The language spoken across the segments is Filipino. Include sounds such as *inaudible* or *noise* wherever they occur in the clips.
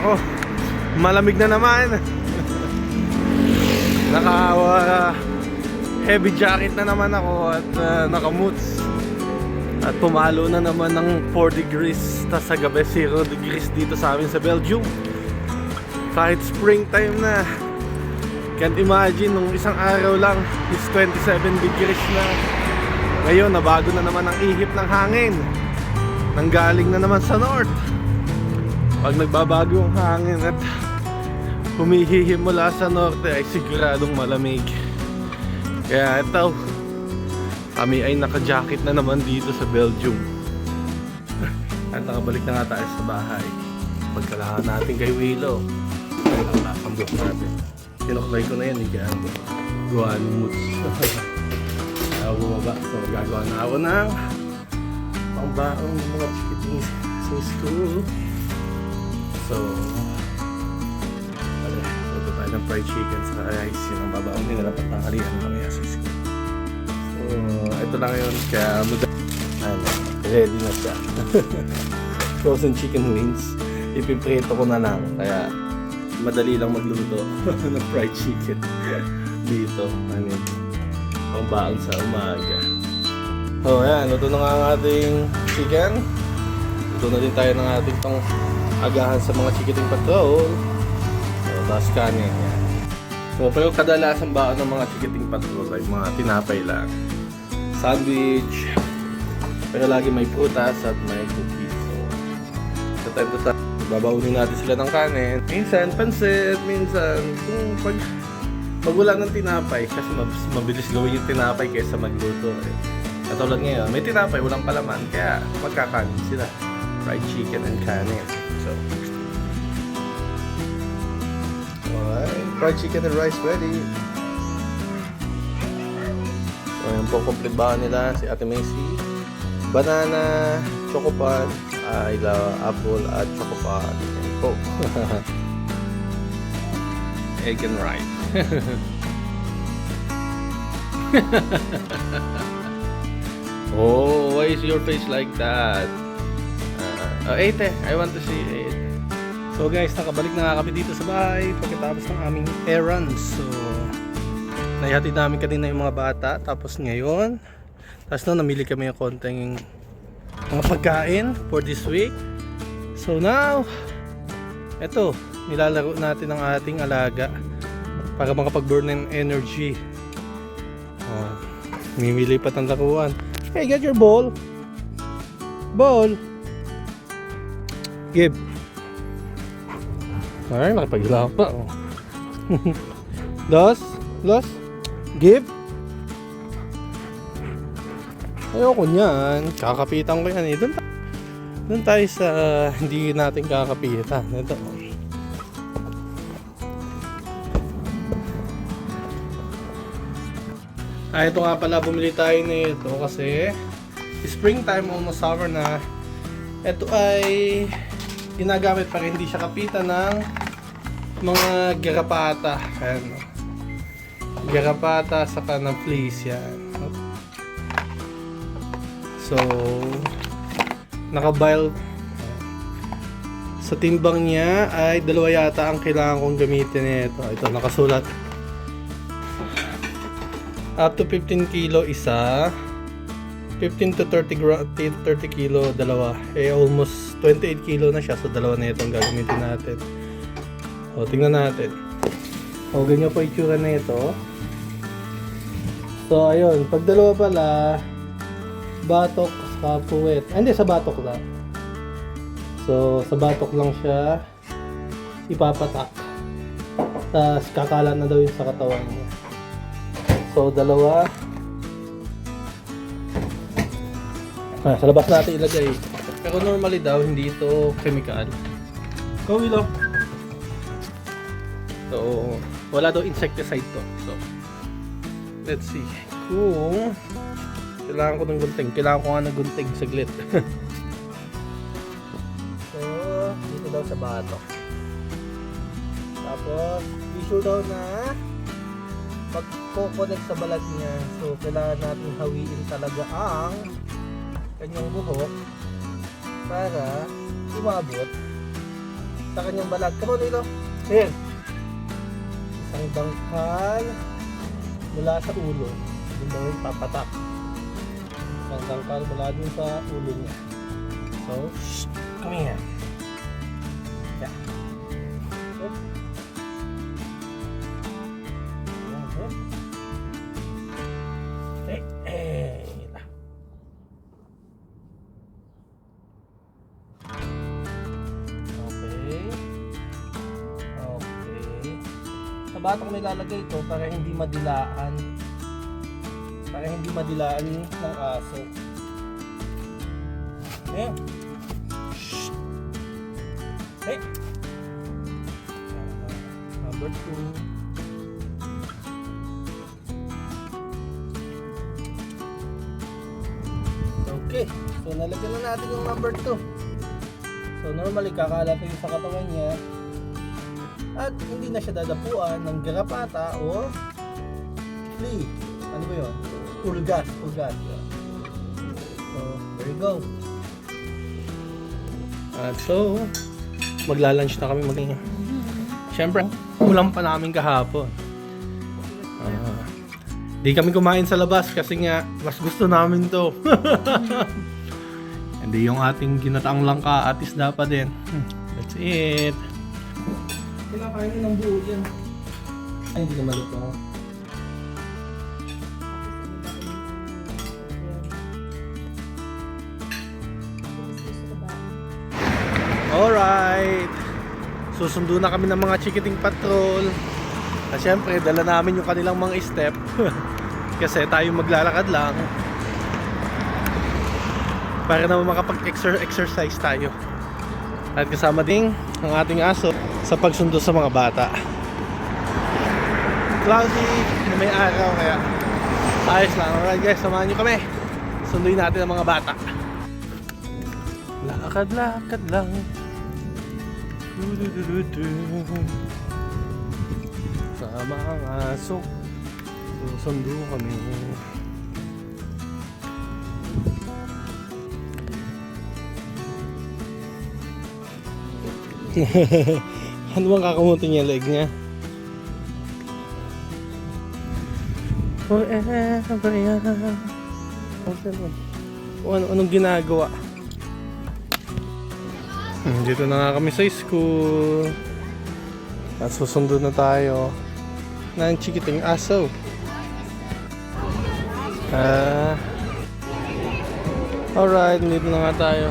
Nako, malamig na naman. Naka uh, heavy jacket na naman ako at uh, naka-moods. At pumalo na naman ng 4 degrees tas sa gabi 0 degrees dito sa amin sa Belgium. Kahit springtime na. Can't imagine nung isang araw lang is 27 degrees na. Ngayon nabago na naman ang ihip ng hangin. Nanggaling na naman sa north. Pag nagbabago yung hangin at humihihim mula sa norte ay siguradong malamig. Kaya ito, kami ay naka-jacket na naman dito sa Belgium. *laughs* At nakabalik na nga tayo sa bahay. Pagkalahan natin kay Willow. Ay, ang buhok natin. Kinuklay ko na yan, hindi kaya gawa ng moods. *laughs* Kaya bumaba. So, gagawa na ako ng pangbaong ng mga chikiting sa school. So, ano, luto tayo ng fried chicken sa rice. Yun ang babaong nila dapat tanghalian na kami sa school. So, ito lang yun. Kaya, mada- ano, ready na siya. *laughs* Frozen chicken wings. Ipiprito ko na lang. Kaya, madali lang magluto *laughs* ng fried chicken *laughs* dito. I mean, pangbaon sa umaga. Oh, ayan. Luto na nga ang ating chicken. Luto na din tayo ng ating pang agahan sa mga chikiting patrol. So, tapos kanin. Yan. So, pero kadalasan baon ng mga chikiting patrol ay mga tinapay lang. Sandwich. Pero lagi may prutas at may cookies. So, sa time to time, babaunin natin sila ng kanin. Minsan, pansit. Minsan, kung pag, wala ng tinapay, kasi mab- mabilis gawin yung tinapay kaysa magluto. Eh. Katulad ngayon, may tinapay, walang palaman, kaya magkakanin sila. Fried chicken and kanin. So, alright. Fried chicken and rice ready. So, ayan po, complete ba nila si Ate Macy. Banana, chocopan, ay apple at chocopan. Ayan po. *laughs* Egg and rice. *laughs* oh, why is your face like that? Oh, Ate, I want to see it. So guys, nakabalik na nga kami dito sa bahay pagkatapos ng aming errands. So, naihatid namin kanina yung mga bata. Tapos ngayon, tapos no, namili kami ng konting mga pagkain for this week. So now, eto, nilalaro natin ang ating alaga para makapag-burn ng energy. Oh, mimili pa ng laruan. Hey, get your ball. Ball. Give. Ay, nakipagla pa. Oh. *laughs* Los, Los, give. Ayoko niyan. Kakapitan ko yan eh. Doon, ta- doon tayo sa hindi natin kakapitan. Ito. Ah, ito nga pala, bumili tayo nito kasi springtime, almost summer na. Ito ay ginagamit para hindi siya kapitan ng mga garapata. Ayan. Garapata saka ng fleece yan. So, naka-bile sa timbang niya ay dalawa yata ang kailangan kong gamitin nito. Ito, nakasulat. Up to 15 kilo isa. 15 to 30 gra- 30 kilo dalawa. Eh almost 28 kilo na siya. So dalawa na itong gagamitin natin. O tingnan natin. O ganyan po itsura na ito. So ayun, pag dalawa pala batok sa puwet. Ah, hindi sa batok lang. So sa batok lang siya ipapatak. Tapos kakalat na daw yun sa katawan niya. So dalawa Ah, sa labas natin ilagay. Pero normally daw, hindi ito chemical. Go, Willow. So, wala daw insecticide to. So, let's see. Kung kailangan ko ng gunting. Kailangan ko nga ng gunting saglit. *laughs* so, dito daw sa batok. Tapos, be sure daw na pag-connect sa balat niya. So, kailangan natin hawiin talaga ang kanyang buhok para umabot sa kanyang balat. Come on, Lilo. Here. Isang dangkal mula sa ulo. Yung yung papatak. Isang dangkal mula dun sa ulo niya. So, shh, come here. Sa batang nilalagay ito para hindi madilaan. Para hindi madilaan ng aso. Ayan. Hey. Number two. Okay. So, nalagyan na natin yung number 2. So, normally, kakalat yung sa katawan niya. At hindi na siya dadapuan ng garapata o flea. Ano ba yun? Ulgas. Yun. So, there you go. At so, magla-lunch na kami maging. Siyempre, ulam pa namin kahapon. Ah, di kami kumain sa labas kasi nga mas gusto namin to. *laughs* Hindi yung ating ginataang langka at isda pa din. Hmm, That's it. Kinakain ng buo yan. Ay, hindi na maluto. Alright. Susundo na kami ng mga chikiting patrol. At syempre, dala namin yung kanilang mga step. *laughs* Kasi tayo maglalakad lang. Para naman makapag-exercise tayo. At kasama din ang ating aso sa pagsundo sa mga bata. Cloudy na may araw kaya ayos lang. Alright guys, samahan nyo kami. Sunduin natin ang mga bata. Lakad-lakad lang. Du-du-du-du-du. Sama ang aso. Susundo kami. *laughs* ano bang kakamutin niya leg niya? Forever young. Ano, anong ginagawa? Hmm, Dito na nga kami sa school. At susundo na tayo ng chikiting aso. Ah. alright, dito na nga tayo.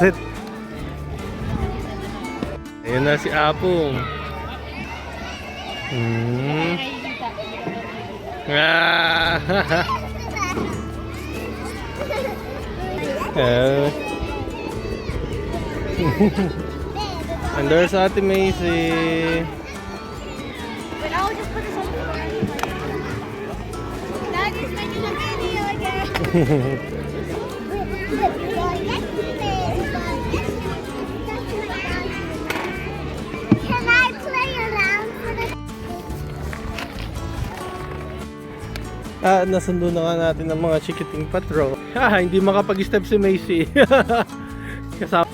Sit. Ayun na si Apong. Hmm. Ah. And there's Ate Macy. But I'll just put this on the floor anyway. Daddy's making a video again. *laughs* Ah, nasundo na nga natin ang mga chikiting patro. Ha, hindi makapag-step si Macy. *laughs* Kasama.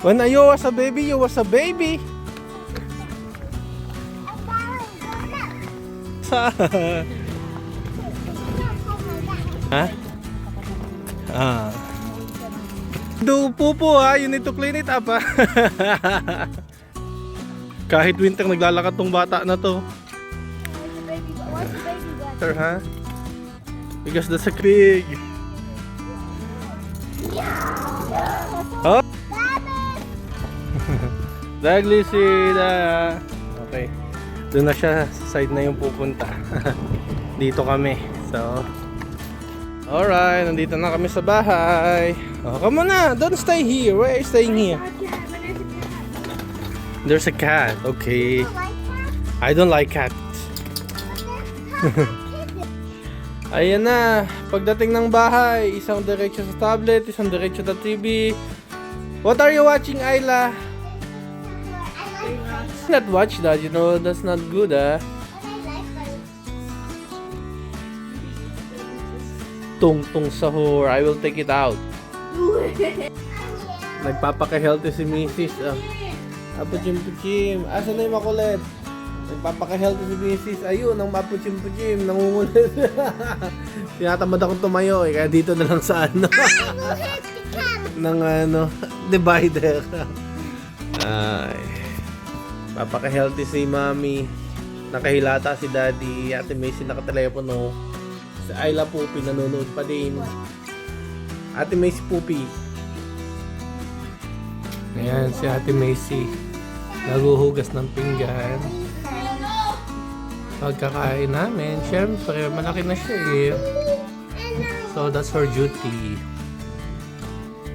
When you was a baby, you was a baby. Sa *laughs* Ha? Ah. Do pupo ha, you need to clean it up ha. *laughs* Kahit winter naglalakad tong bata na to. Sir, ha? Because that's a big. Oh, dagli sila. Okay. Doon na siya sa side na yung pupunta. *laughs* Dito kami. So, Alright, nandito na kami sa bahay. Oh, come on na. Don't stay here. Why are you staying here? There's a cat. Okay. I don't like cats. *laughs* Ayan na. Pagdating ng bahay, isang diretso sa tablet, isang diretso sa TV. What are you watching, Ayla? Not watch that, you know, that's not good, ah. Tung-tung sahur. I will take it out. *laughs* Nagpapaka-healthy si Mrs. Ah. Apuchim-puchim. Asa na yung makulit? Nagpapaka-healthy si Mrs. Ayun, ang mapuchim-puchim. Nangungulit. *laughs* Tinatamad akong tumayo eh. Kaya dito na lang sa ano. *laughs* ng ano, *laughs* divider. Ay. Papaka-healthy si Mami. Nakahilata si Daddy. Ate Macy nakatelepono. Si Ayla Pupi nanonood pa din. Ate Macy Pupi. Ayan, si Ate Macy. Naguhugas ng pinggan. Pagkakain namin, syempre, malaki na siya eh. So, that's her duty.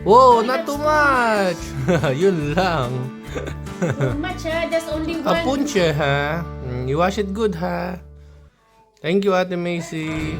Whoa, not too much! *laughs* Yun lang. Too much, ha? Just only one. Apunche, ha? Mm, You wash it good, ha? Thank you, Ate Macy.